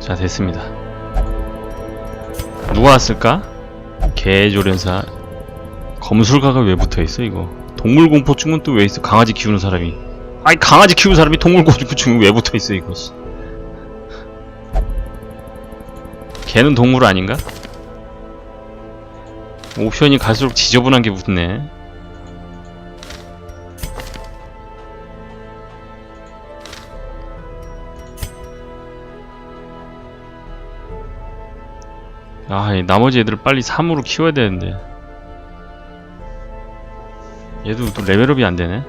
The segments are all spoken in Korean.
자 됐습니다 누가 왔을까? 개조련사 검술가가 왜 붙어있어 이거 동물공포증은 또 왜 있어 강아지 키우는 사람이 아니 강아지 키우는 사람이 동물공포증은 왜 붙어있어 이거 씨. 개는 동물 아닌가? 옵션이 갈수록 지저분한 게 붙네 아, 이 나머지 애들을 빨리 3으로 키워야 되는데. 얘도 또 레벨업이 안 되네.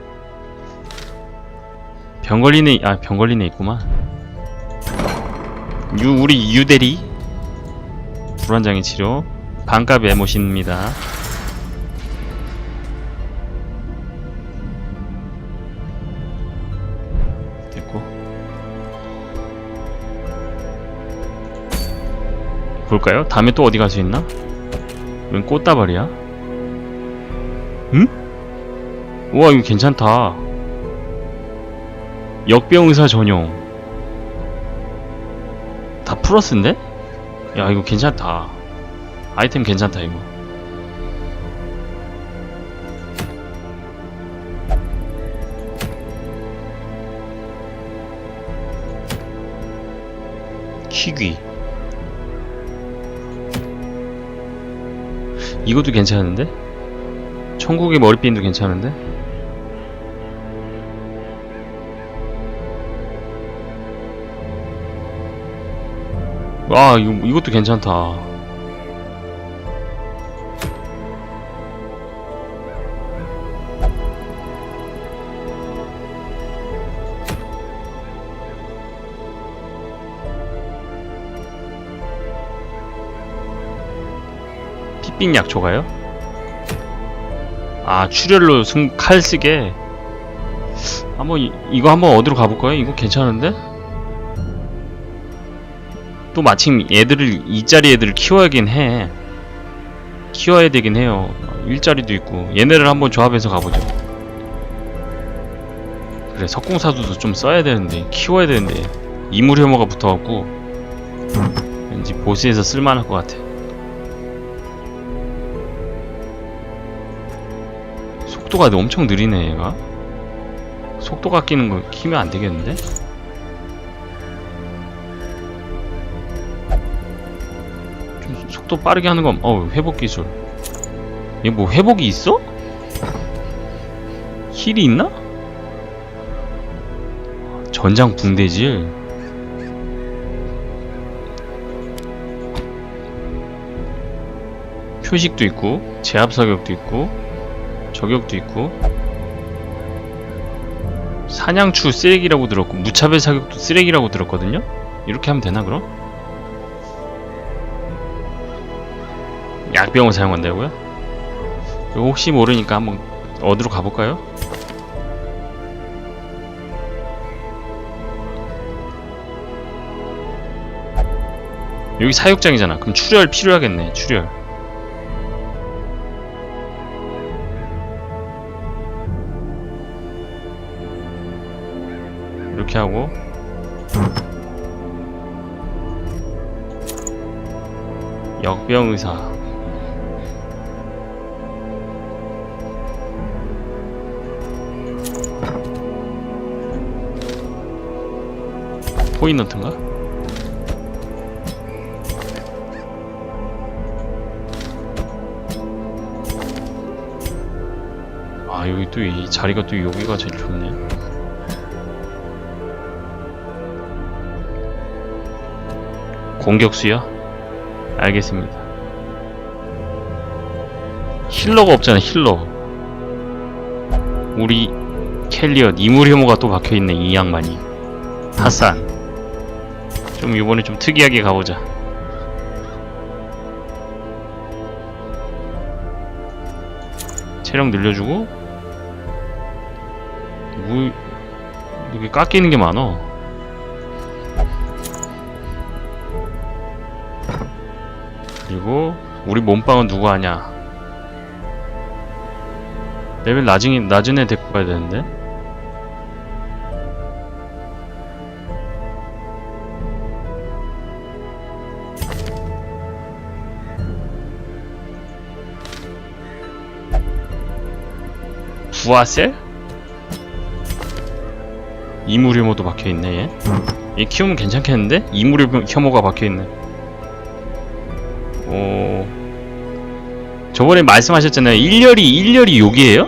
병 걸린 애, 아, 병 걸린 애 있구만. 유, 우리 유대리. 불안장애 치료. 반값 에모신입니다. 볼까요? 다음에 또 어디 갈 수 있나? 웬 꽃다발이야? 응? 우와 이거 괜찮다 역병의사 전용 다 플러스인데? 야 이거 괜찮다 아이템 괜찮다 이거 키귀 이것도 괜찮은데? 천국의 머리핀도 괜찮은데? 와 이거, 이것도 괜찮다 핏빛 약초가요? 아 출혈로 승, 칼 쓰게? 한번 이, 이거 한번 어디로 가볼까요? 이거 괜찮은데? 또 마침 얘들을 이짜리 애들을 키워야긴 해. 키워야 되긴 해요. 일자리도 있고. 얘네를 한번 조합해서 가보죠. 그래 석궁사두도 좀 써야 되는데 키워야 되는데. 이물 혐오가 붙어갖고 왠지 보스에서 쓸만할 것 같아 속도가 엄청 느리네 얘가 속도가 끼는 거 키면 안 되겠는데? 좀 속도 빠르게 하는 건어 회복 기술 얘 뭐 회복이 있어? 힐이 있나? 전장 붕대질 표식도 있고 제압 사격도 있고 저격도 있고 사냥추 쓰레기라고 들었고 무차별 사격도 쓰레기라고 들었거든요? 이렇게 하면 되나 그럼? 약병을 사용한다고요? 이거 혹시 모르니까 한번 어디로 가볼까요? 여기 사육장이잖아 그럼 출혈 필요하겠네 출혈 이렇게 하고. 역병의사. 포인너트인가? 아 여기 또 이 자리가 또 여기가 제일 좋네 공격수요? 알겠습니다. 힐러가 없잖아, 힐러. 우리 켈리엇 이물 혐오가 또 박혀있네, 이 양반이. 하산. 좀 이번에 좀 특이하게 가보자. 체력 늘려주고 뭐 이게 깎이는 게 많어. 그리고 우리 몸빵은 누구 하냐 레벨 낮은, 낮은 애 데리고 가야 되는데 부하셀? 이무리모도 박혀있네 얘. 얘 키우면 괜찮겠는데? 이무리 혐오가 박혀있네 저번에 말씀하셨잖아요 1열이 1열이 여기에요?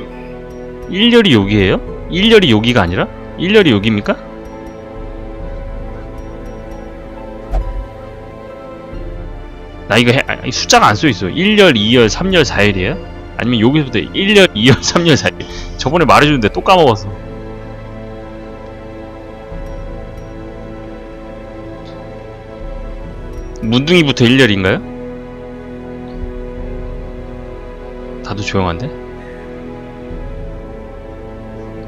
1열이 여기에요? 1열이 여기가 아니라? 1열이 여기입니까? 나 이거 해, 아니, 숫자가 안 써있어 1열, 2열, 3열, 4열이에요? 아니면 여기서부터 1열, 2열, 3열, 4열 저번에 말해줬는데 또 까먹었어 문둥이부터 1열인가요? 다들 조용한데?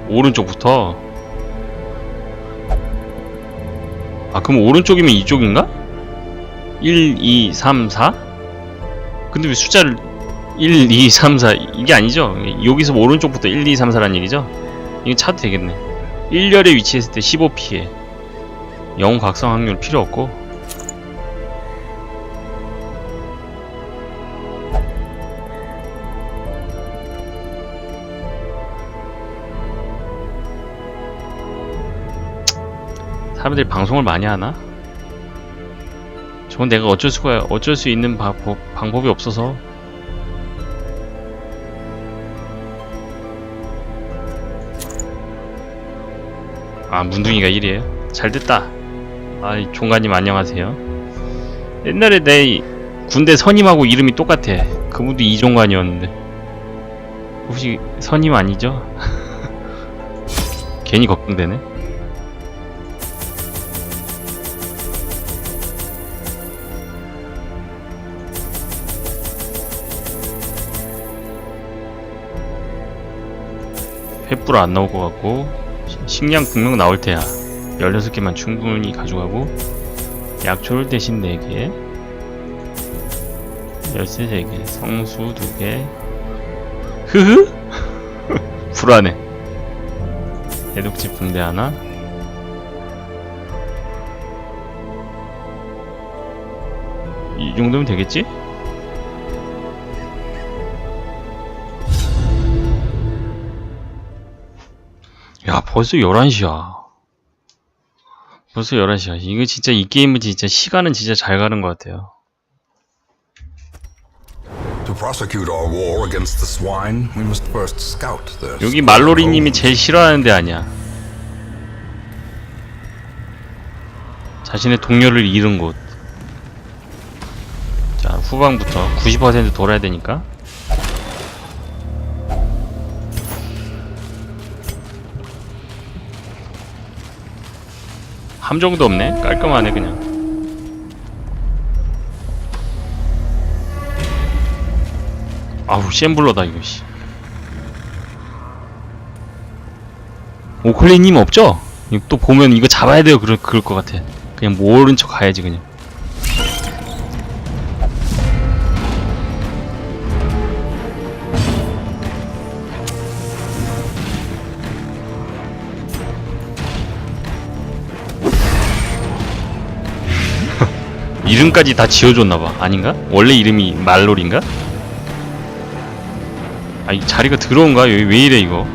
오른쪽부터 아 그럼 오른쪽이면 이쪽인가? 1, 2, 3, 4? 근데 왜 숫자를 1, 2, 3, 4 이게 아니죠? 여기서 오른쪽부터 1, 2, 3, 4라는 얘기죠? 이거 차도 되겠네 1열에 위치했을 때 15피해 영웅 각성 확률 필요 없고 사람들이 방송을 많이 하나? 저건 내가 어쩔 수가 어쩔 수 있는 바, 법- 방법이 없어서 아 문둥이가 1이에요? 잘됐다 아이 종가님 안녕하세요 옛날에 내 이- 군대 선임하고 이름이 똑같아 그분도 이종관이었는데 혹시 선임 아니죠? 괜히 걱정되네 횃불 안 나올 것 같고 시- 식량 분명 나올 테야. 16개만 충분히 가져가고 약초를 대신 4개 열쇠 3개 성수 2개. 흐흐? 불안해. 해독지 붕대 하나? 이 정도면 되겠지? 벌써 11시야. 벌써 11시야. 이거 진짜 이 게임은 진짜 시간은 진짜 잘 가는 것 같아요. 여기 말로리님이 제일 싫어하는 데 아니야. 자신의 동료를 잃은 곳. 자, 후방부터 90% 돌아야 되니까. 함정도 없네. 깔끔하네, 그냥. 아우, 쉔블러다, 이거, 씨. 오클리님 없죠? 또 보면 이거 잡아야 돼요, 그럴, 그럴 것 같아. 그냥 모른 척 가야지, 그냥. 이름까지 다 지어줬나봐. 아닌가? 원래 이름이 말놀인가? 아, 이 자리가 들어온가? 여기 왜 이래, 이거?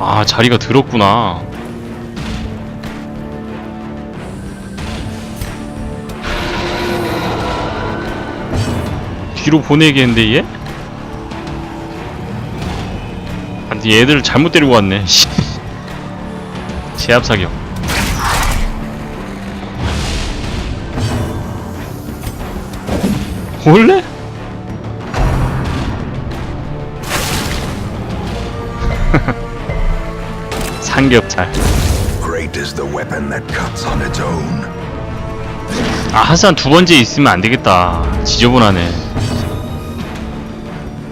아, 자리가 들었구나. 뒤로 보내겠는데, 얘? 아, 근데 얘들 잘못 데리고 왔네. 씨. 제압 사격. 원래? 삼겹살. Great is the weapon that cuts on its own. 아 하산 두 번째 있으면 안 되겠다. 지저분하네.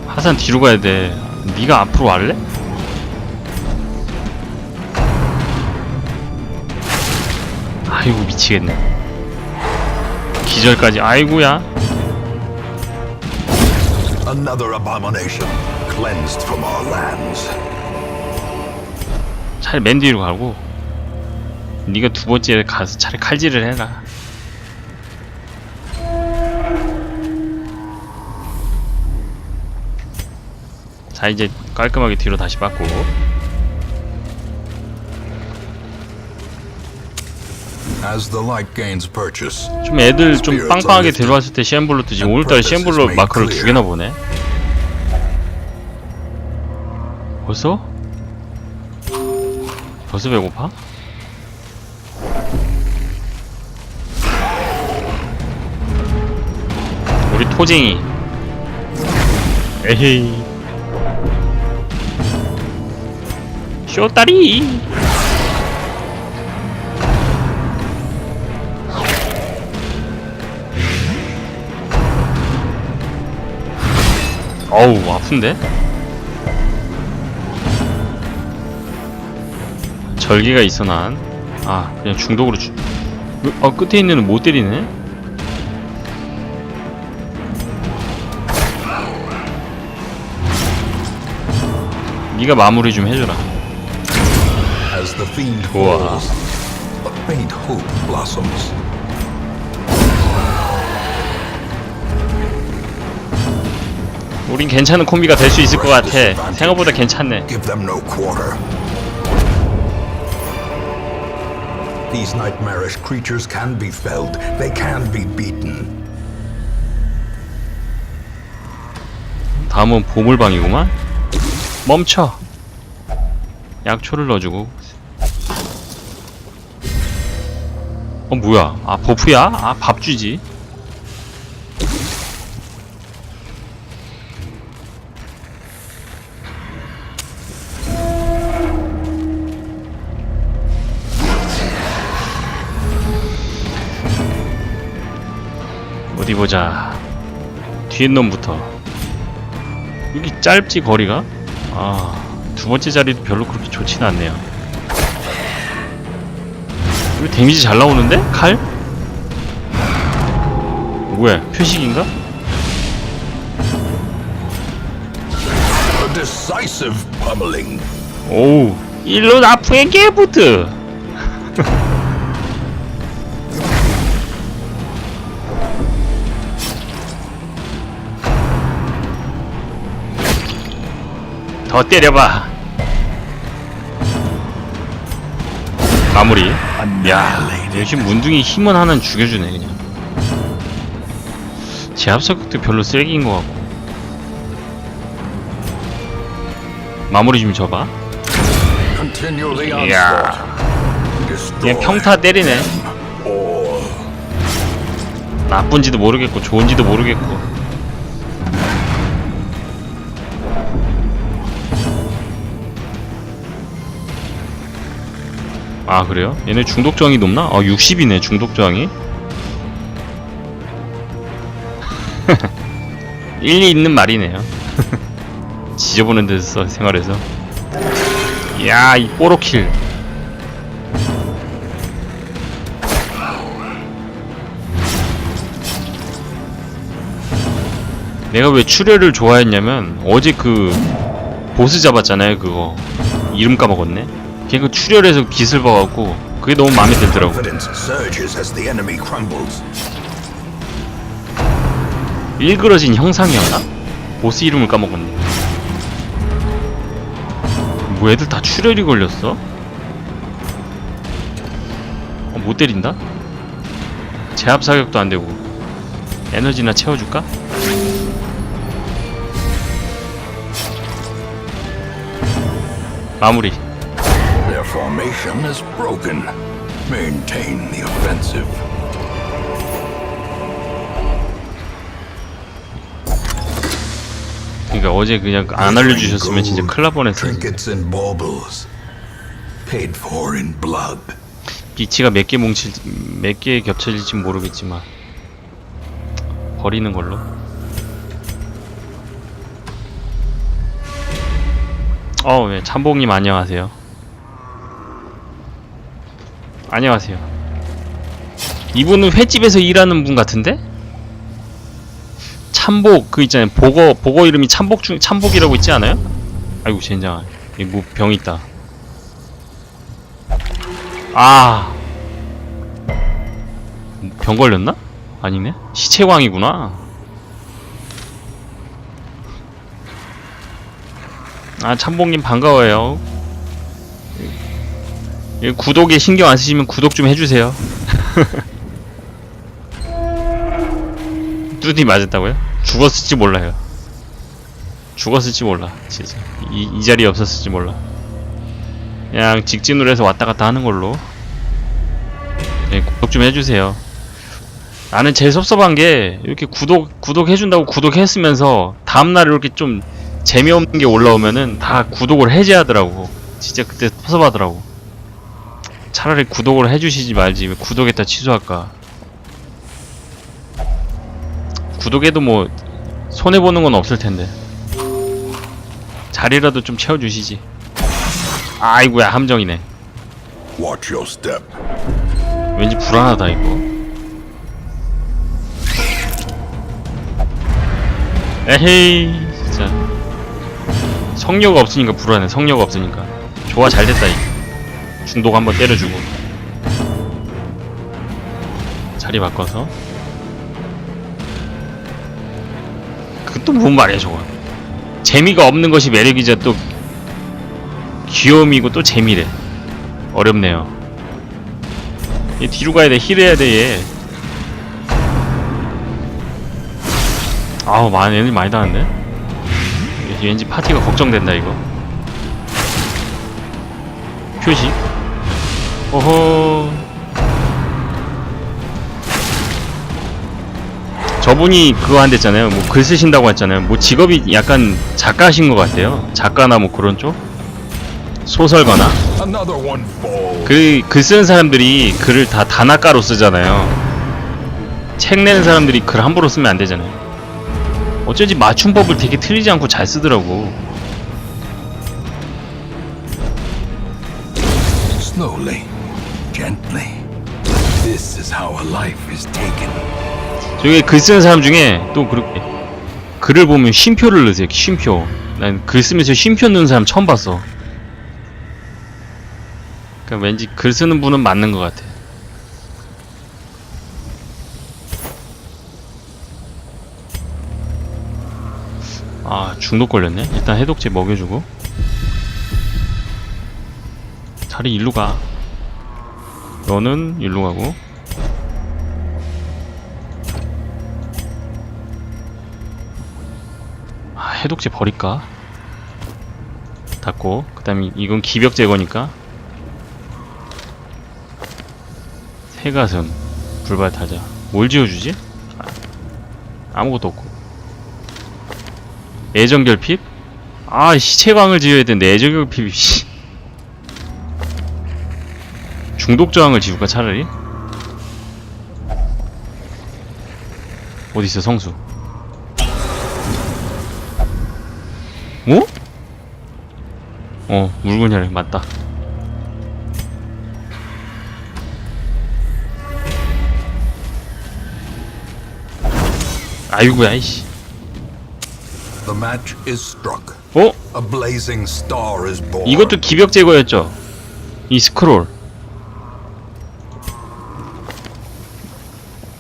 하산 뒤로 가야 돼. 네가 앞으로 war래? 아이고 미치겠네. 기절까지. 아이고야. Another abomination cleansed from our lands. 차라리 맨 뒤로 가고. 네가 두 번째 가서 차라리 칼질을 해라. 자 이제 깔끔하게 뒤로 다시 받고 좀 애들 좀 빵빵하게 데려왔을 때 시엠블루트 지금 오늘따라 시엠블루 마크를 두 개나 보네. 벌써? 벌써 배고파? 우리 토쟁이. 에헤이. 쇼다리 어우 아픈데? 절개가 있어 난. 아 그냥 중독으로 주. 어 끝에 있는 애는 못 때리네. 네가 마무리 좀 해줘라. the 우린 괜찮은 콤비가 될 수 있을 것 같아. 생각보다 괜찮네. These nightmarish creatures can be felled. They can be beaten. 다음은 보물방이구만. 멈춰. 약초를 넣어주고. 어 뭐야? 아 버프야? 아 밥 주지. 어디 보자. 뒤에 놈부터. 여기 짧지 거리가? 아, 두 번째 자리도 별로 그렇게 좋지는 않네요. 이거 데미지 잘 나오는데? 칼? 뭐야, 표식인가? 오우, 일로 나프의 게부트! 더 때려봐. 마무리. 야, 역시 문둥이 힘은 하나는 죽여주네 그냥. 제압사격도 별로 쓰레기인 것 같고. 마무리 좀 줘봐. Destroy 그냥 평타 때리네. 나쁜지도 모르겠고 좋은지도 모르겠고. 아 그래요? 얘네 중독 저항이 높나? 아 60이네 중독 저항이. 일리 있는 말이네요. 지저분한 데서 생활해서. 이야 이 뽀로킬. 내가 왜 출혈을 좋아했냐면 어제 그 보스 잡았잖아요 그거 이름 까먹었네 걔그 출혈해서 빛을 봐갖고 그게 너무 마음에 들더라고. 일그러진 형상이었나? 보스 이름을 까먹었네 뭐 애들 다 출혈이 걸렸어? 어, 못 때린다? 제압 사격도 안 되고 에너지나 채워줄까? 마무리 formation is broken. Maintain the offensive. 그러니까 어제 그냥 안 알려주셨으면 진짜 큰일 날 뻔했어 Trinkets and baubles. Paid for in blood. 비치가 몇 개 뭉칠 몇 개 겹쳐질지 모르겠지만 버리는 걸로. 어, 네, 참복님 안녕하세요. 안녕하세요. 이분은 횟집에서 일하는 분 같은데? 참복 그 있잖아요. 보거 보거 이름이 참복 중 참복이라고 있지 않아요? 아이고 젠장. 이뭐병 있다. 아. 병 걸렸나? 아니네. 시체광이구나. 아 참봉님 반가워요 이 구독에 신경 안 쓰시면 구독 좀 해주세요. 뚜디 맞았다고요? 죽었을지 몰라요. 죽었을지 몰라 진짜. 이, 이 자리에 없었을지 몰라. 그냥 직진으로 해서 왔다 갔다 하는 걸로. 네, 구독 좀 해주세요. 나는 제일 섭섭한 게 이렇게 구독 구독 해준다고 구독했으면서 다음날 이렇게 좀 재미없는 게 올라오면은 다 구독을 해제하더라고. 진짜 그때 섭섭하더라고 차라리 구독을 해주시지 말지. 왜 구독했다 취소할까? 구독해도 뭐 손해보는 건 없을 텐데. 자리라도 좀 채워주시지. 아이고야 함정이네. Watch your step. 왠지 불안하다 이거. 에헤이 진짜. 성녀가 없으니까 불안해. 성녀가 없으니까. 좋아 잘됐다 이 중독 한번 때려주고 자리 바꿔서 그것도 뭔 말이야 저거 재미가 없는 것이 매력이자 또 귀여움이고 또 재미래 어렵네요 얘 뒤로 가야 돼, 힐 해야 돼, 얘. 아우, 많이, 애들 많이? 얘 왠지 파티가 걱정된다, 이거. 표시. 어허. 저분이 그거 한댔잖아요. 뭐 글 쓰신다고 했잖아요. 뭐 직업이 약간 작가신 것 같아요. 작가나 뭐 그런 쪽? 소설가나? 그, 글 쓰는 사람들이 글을 다 단아가로 쓰잖아요. 책 내는 사람들이 글 함부로 쓰면 안 되잖아요. 어쩐지 맞춤법을 되게 틀리지 않고 잘 쓰더라고. 저기 글 쓰는 사람 중에 또 그렇게 글을 보면 쉼표를 넣으세요. 쉼표. 난 글 쓰면서 쉼표 넣는 사람 처음 봤어. 그러니까 왠지 글 쓰는 분은 맞는 것 같아. 아 중독 걸렸네. 일단 해독제 먹여주고. 자리 일로 가. 너는 일로 가고. 해독제 버릴까? 닫고 그 다음에 이건 기벽 제거니까 새가슴 불발 타자 뭘 지어주지? 아, 아무것도 없고 애정결핍? 아 시체광을 지어야 되는데 애정결핍이 씨. 중독저항을 지울까 차라리? 어디있어 성수 뭐? 어, 물건이래 맞다. 아이고야, 이씨. The match is struck. 어? A blazing star is born. 이것도 기벽 제거였죠? 이 스크롤.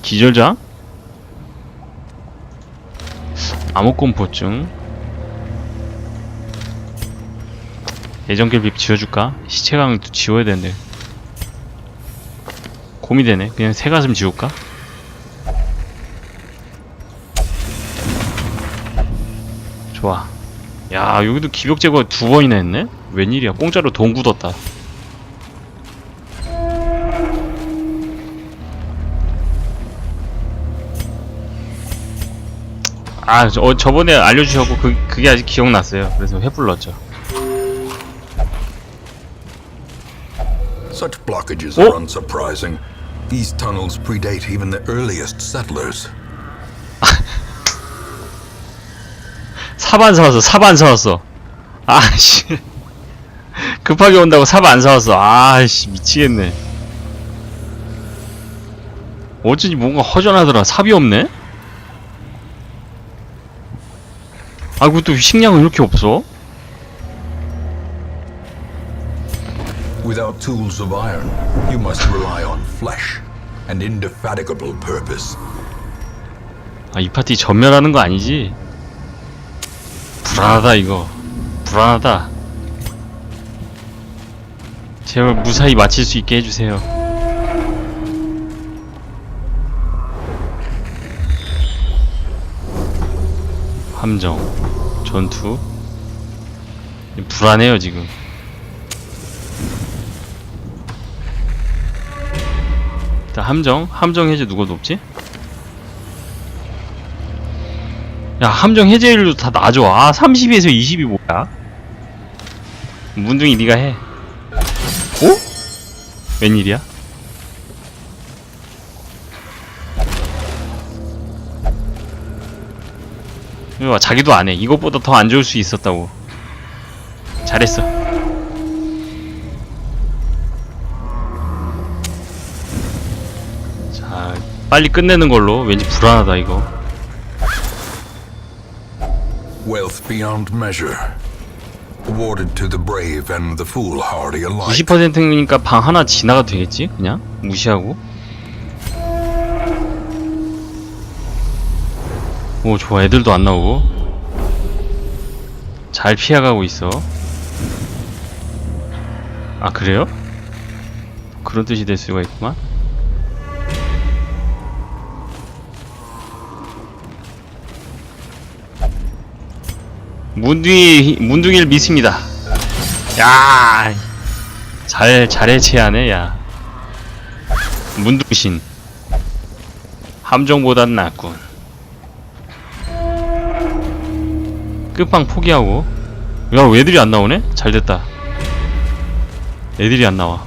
기절장? 암흑공포증. 예정결핍 지워줄까? 시체강도 지워야 되는데. 고민되네. 그냥 새가슴 지울까? 좋아. 야, 여기도 기벽 제거 두 번이나 했네? 웬일이야? 공짜로 돈 굳었다. 아, 저, 어, 저번에 알려주셨고, 그, 그게 아직 기억났어요. 그래서 회불렀죠. Such blockages Oh. are unsurprising. These tunnels predate even the earliest settlers. 삽안 사왔어, 삽안 사왔어. 아씨. 급하게 온다고 삽안 사왔어. 아씨, 미치겠네. 어쩐지 뭔가 허전하더라. 삽이 없네? 아, 그것도 식량은 이렇게 없어? Without tools of iron, you must rely on flesh and indefatigable purpose. 아, 이 파티 전멸하는 거 아니지? 불안하다, 이거. 불안하다. 제발 무사히 마칠 수 있게 해주세요. 함정, 전투. 불안해요 지금. 일단 함정, 함정 해제 누가 높지? 야 함정 해제율도 다 낮아 아 32에서 20이 뭐야? 문둥이 네가 해. 어? 웬일이야? 봐, 자기도 안해. 이것보다 더 안 좋을 수 있었다고. 잘했어 빨리 끝내는 걸로 왠지 불안하다 이거 Wealth beyond measure. Awarded to the brave and the foolhardy alike. 90%니까 방 하나 지나가 되겠지? 그냥 무시하고. 오 좋아 애들도 안 나오고 잘 피해가고 있어. 아 그래요? 그런 뜻이 될 수가 있구만. 문둥이 문둥이를 믿습니다. 야, 잘, 잘 해체하네, 야. 문둥신. 함정보단 낫군. 끝방 포기하고. 야, 왜 애들이 안 나오네? 잘 됐다. 애들이 안 나와.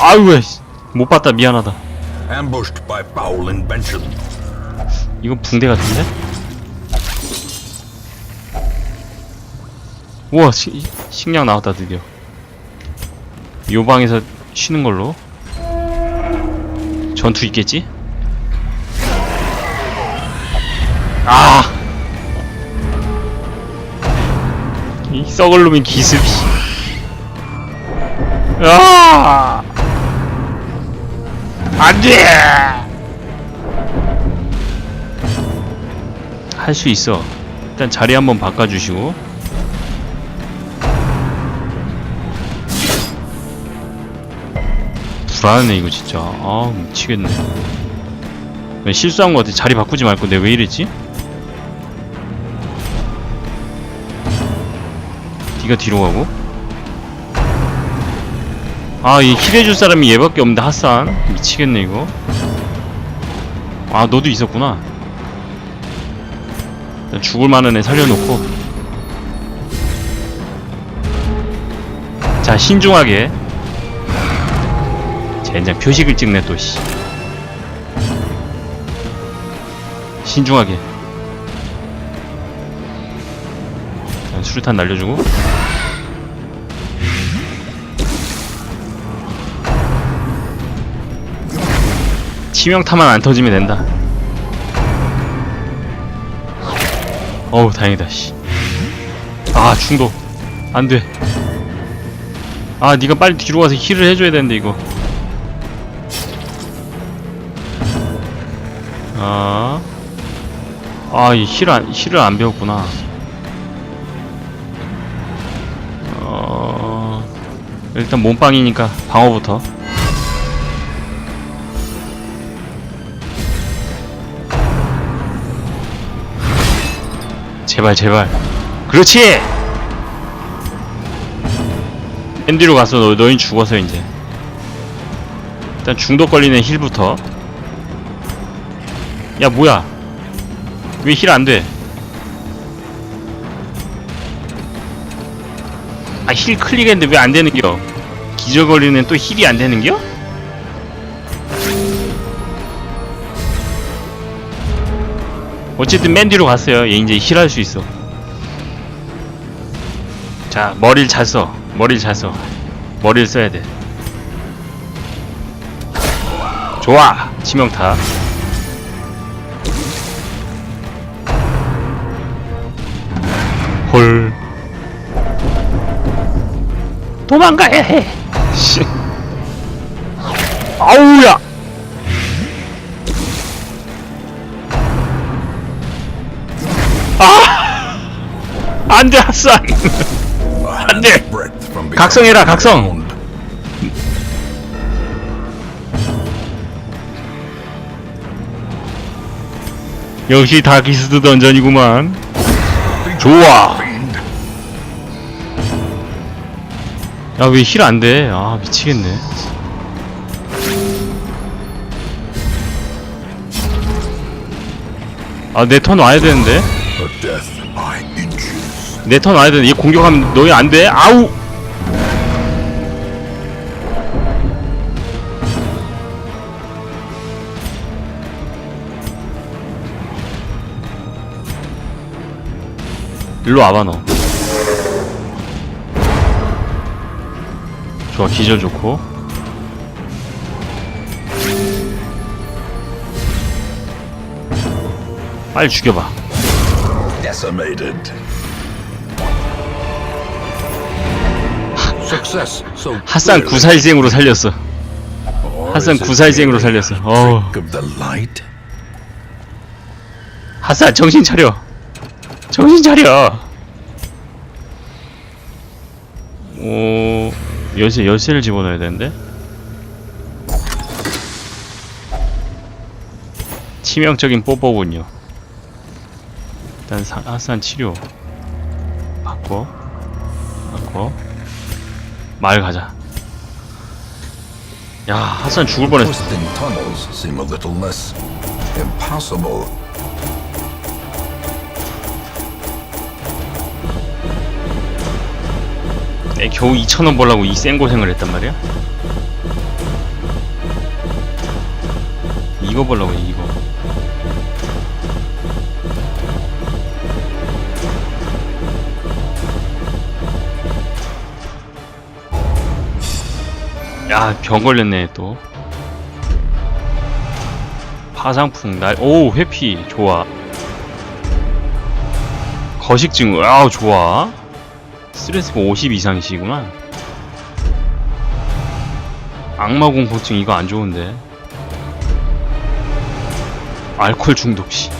아유, 왜. 못 봤다, 미안하다. 이건 붕대 같은데? 우와 시, 식량 나왔다 드디어 요 방에서 쉬는 걸로 전투 있겠지? 아! 이 썩을 놈의 기습 씨. 아! 안돼! 할 수 있어. 일단 자리 한번 바꿔주시고. 불안하네 이거 진짜. 아 미치겠네. 왜 실수한 거 같아. 자리 바꾸지 말고 내가 왜 이랬지? 네가 뒤로 가고. 아, 이 힐해줄 사람이 얘밖에 없는데 핫산 미치겠네 이거. 아, 너도 있었구나. 일단 죽을 만한 애 살려놓고 자 신중하게 젠장 표식을 찍네 또 씨. 신중하게. 자, 수류탄 날려주고. 치명타만 안 터지면 된다. 어우 다행이다 씨. 아 중독 안돼. 아 니가 빨리 뒤로 가서 힐을 해줘야 되는데 이거 아 이 힐을 안, 힐을 안 배웠구나. 어 일단 몸빵이니까 방어부터. 제발 제발. 그렇지! 앤디로 가서 너, 너희 죽어서 이제. 일단 중독 걸리는 힐부터. 야 뭐야 왜 힐 안 돼 아 힐 클릭했는데 왜 안 되는겨 기절 걸리는 또 힐이 안 되는겨? 어쨌든 맨 뒤로 갔어요. 얘 이제 힐할 수 있어. 자, 머리를 잘 써. 머리를 잘 써. 머리를 써야 돼. 좋아! 치명타. 헐. 도망가야 해! 씨. 아우야! 안돼 핫산 A 안 돼. hand's breadth from becoming 각성해라, 각성. 역시 다키스트 던전이구만 좋아 야 왜 힐 안돼? 아 미치겠네. 아 내 턴 와야 되는데. 내 턴 와야 되는데 얘 공격하면 너희 안돼? 아우! 일로 와봐 너 좋아 기절 좋고 빨리 죽여봐 핫산. 구사일생으로 살렸어 핫산 구사일생으로 살렸어 어우? 핫산 정신 차려 정신 차려 오 열쇠 열쇠를 집어넣어야 되는데? 치명적인 뽀뽀군요. 일단 사, 핫산 치료 바꿔 바꿔 마을 가자. 야 핫산 죽을 뻔했어 Impossible. 내 겨우 2천원 벌라고 이쌩 고생을 했단 말이야? 이거 벌라고 이거 야 병 걸렸네 또 파상풍 날 오 회피 좋아 거식증 아우 좋아 스트레스가 50 이상이시구만. 악마 공포증 이거 안 좋은데. 알코올 중독 씨.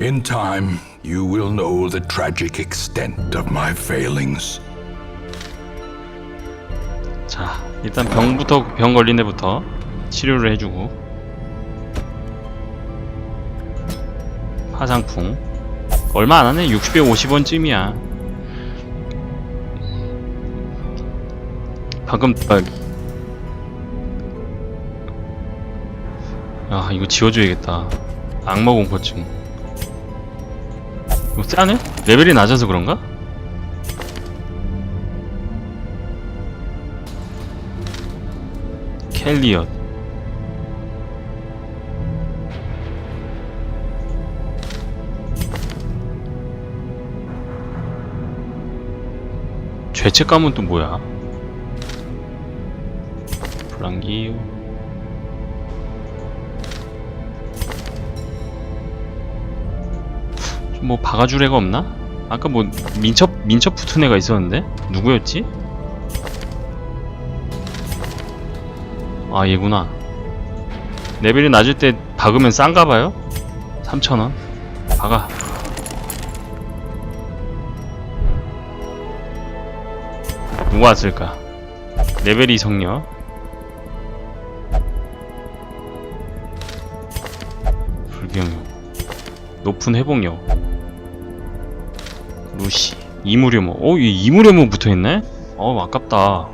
In time, you will know the tragic extent of my failings. 자, 일단 병부터 병 걸린 데부터 치료를 해주고. 화상풍 얼마 안 하네. 60에 50원쯤이야. 방금 아, 야 이거 지워줘야겠다. 악마 공포증. 이거 짜네? 레벨이 낮아서 그런가? 켈리엇 죄책감은 또 뭐야? 불안기 좀뭐 박아줄 애가 없나? 아까 뭐 민첩 민첩 붙은 애가 있었는데 누구였지? 아 얘구나 레벨이 낮을 때 박으면 싼가봐요? 3,000원 박아 누가 왔을까? 레벨이 성녀. 불경요. 높은 회복력 루시. 이무료모. 어? 이 이무료모 붙어있네? 어 아깝다.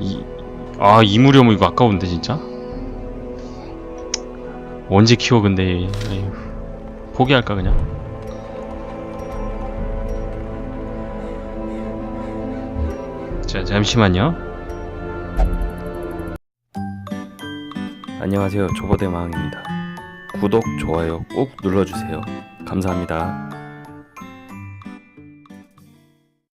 이, 아 이무료모 이거 아까운데 진짜? 언제 키워 근데. 에휴. 포기할까 그냥? 자 잠시만요. 안녕하세요. 조버대마왕입니다. 구독 좋아요 꼭 눌러주세요. 감사합니다